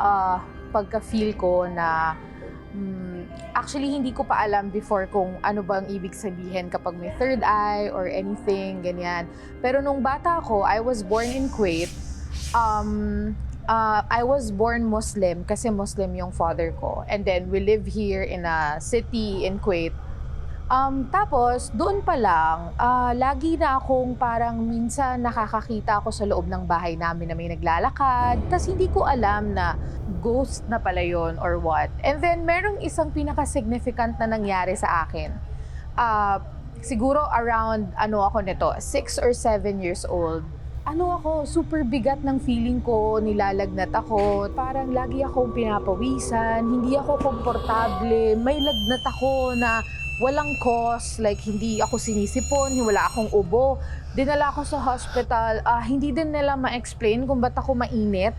ah, pagka-feel ko na mm, actually hindi ko pa alam before kung ano bang ibig sabihin kapag may third eye or anything, ganyan. Pero nung bata ako, I was born in Kuwait. Um, uh, I was born Muslim kasi Muslim yung father ko. And then we live here in a city in Kuwait. Um, tapos, doon pa lang, ah, lagi na akong parang minsan nakakakita ako sa loob ng bahay namin na may naglalakad. Tapos hindi ko alam na ghost na pala yun or what. And then, merong isang pinaka-significant na nangyari sa akin. Ah, siguro around, ano ako nito, 6 or 7 years old. Ano ako, super bigat ng feeling ko, nilalagnat ako. Parang lagi akong pinapawisan, hindi ako komportable, may lagnat ako na walang cause, like hindi ako sinisipon, wala akong ubo. Dinala ako sa hospital, ah, hindi din nila ma-explain kung ba't ako mainit.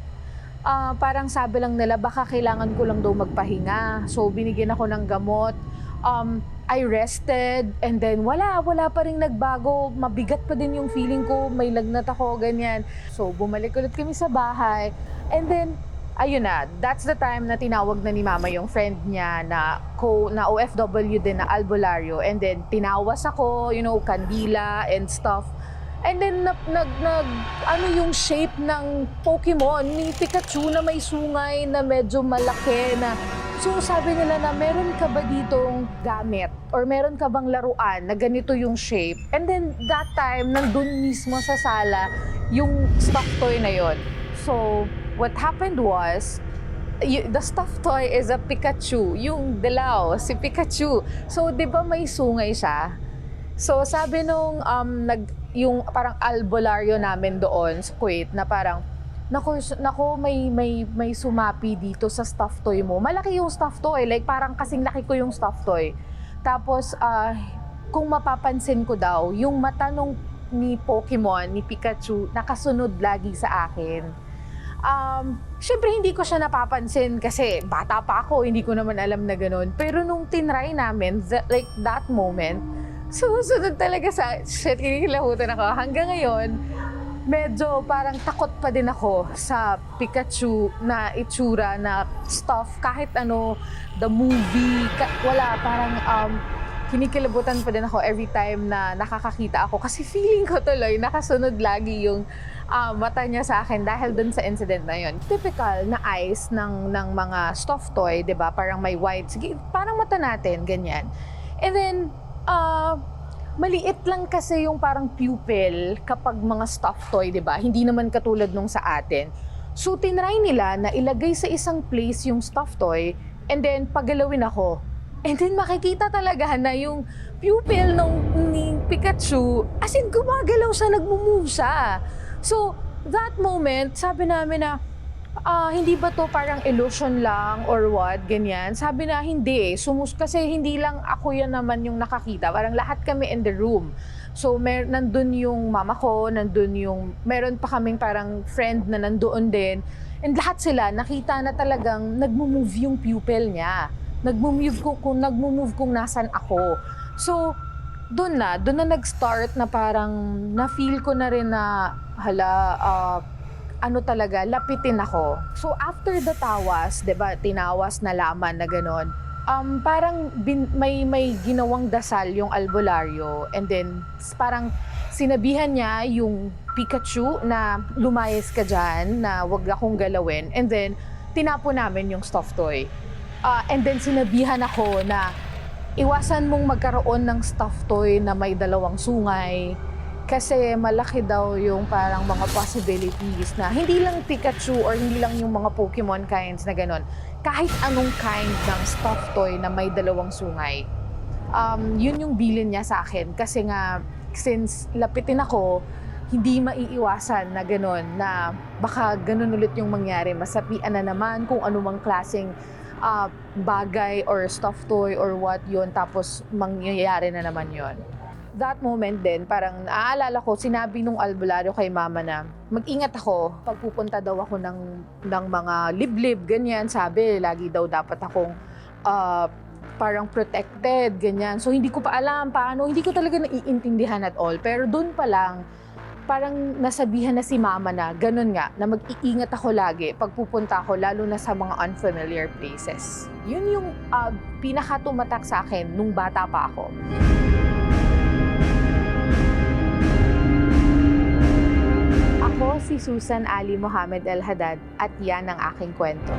Ah, parang sabi lang nila, baka kailangan ko lang daw magpahinga. So, binigyan ako ng gamot. Um, I rested, and then wala, wala pa rin nagbago. Mabigat pa din yung feeling ko, may lagnat ako, ganyan. So, bumalik ulit kami sa bahay. And then, ayun na, that's the time na tinawag na ni mama yung friend niya na co na OFW din na albularyo and then tinawas ako, you know, kandila and stuff. And then nag, nag, nag ano yung shape ng Pokemon ni Pikachu na may sungay na medyo malaki na So sabi nila na meron ka ba ditong gamit or meron ka bang laruan na ganito yung shape? And then that time, nandun mismo sa sala yung stuffed toy na yon. So what happened was, y- the stuffed toy is a Pikachu, yung dilaw, si Pikachu. So, di ba may sungay siya? So, sabi nung um, nag, yung parang albularyo namin doon sa Kuwait na parang, Nako, nako may, may, may sumapi dito sa stuffed toy mo. Malaki yung stuffed toy. Like, parang kasing laki ko yung stuffed toy. Tapos, ah, kung mapapansin ko daw, yung mata nung ni Pokemon, ni Pikachu, nakasunod lagi sa akin. Um, Siyempre, hindi ko siya napapansin kasi bata pa ako, hindi ko naman alam na ganun. Pero nung tinry namin, that, like that moment, sumusunod talaga sa, shit, kinikilahutan ako. Hanggang ngayon, medyo parang takot pa din ako sa Pikachu na itsura na stuff kahit ano the movie ka- wala parang um kinikilabutan pa din ako every time na nakakakita ako kasi feeling ko tuloy nakasunod lagi yung ah, mata niya sa akin dahil dun sa incident na yun. Typical na eyes ng, ng mga stuffed toy, di ba? Parang may white. Sige, parang mata natin, ganyan. And then, ah, maliit lang kasi yung parang pupil kapag mga stuffed toy, di ba? Hindi naman katulad nung sa atin. So, tinry nila na ilagay sa isang place yung stuffed toy and then pagalawin ako. And then makikita talaga na yung pupil ng ni Pikachu, as in gumagalaw siya, nagmo-move siya. So, that moment, sabi namin na, ah, hindi ba to parang illusion lang or what, ganyan. Sabi na hindi eh. Sumus kasi hindi lang ako yan naman yung nakakita. Parang lahat kami in the room. So, mer nandun yung mama ko, nandun yung, meron pa kaming parang friend na nandoon din. And lahat sila, nakita na talagang nagmo-move yung pupil niya. Nagmo-move kung, kung nagmo-move kung nasan ako. So, doon na, doon na nag-start na parang na-feel ko na rin na hala, ah, ano talaga, lapitin ako. So after the tawas, 'di ba, tinawas na laman na ganon. Um, parang bin, may may ginawang dasal yung albularyo and then parang sinabihan niya yung Pikachu na lumayas ka dyan, na wag akong galawin. And then, tinapo namin yung stuffed toy. Ah, and then, sinabihan ako na iwasan mong magkaroon ng stuffed toy na may dalawang sungay. Kasi malaki daw yung parang mga possibilities na hindi lang Pikachu or hindi lang yung mga Pokemon kinds na ganon. Kahit anong kind ng stuffed toy na may dalawang sungay. Um, yun yung bilin niya sa akin. Kasi nga, since lapitin ako, hindi maiiwasan na ganon na baka ganon ulit yung mangyari. Masapian na naman kung anumang klaseng ah, bagay or stuffed toy or what yon tapos mangyayari na naman yon that moment din, parang naaalala ko, sinabi nung albularyo kay mama na mag-ingat ako pag pupunta daw ako ng, ng mga liblib, ganyan. Sabi, lagi daw dapat akong ah, parang protected, ganyan. So, hindi ko pa alam paano, hindi ko talaga naiintindihan at all. Pero doon pa lang, parang nasabihan na si mama na ganun nga, na mag-iingat ako lagi pag pupunta ako, lalo na sa mga unfamiliar places. Yun yung uh, pinaka-tumatak sa akin nung bata pa ako. Ako si Susan Ali Mohamed El Haddad at yan ang aking kwento.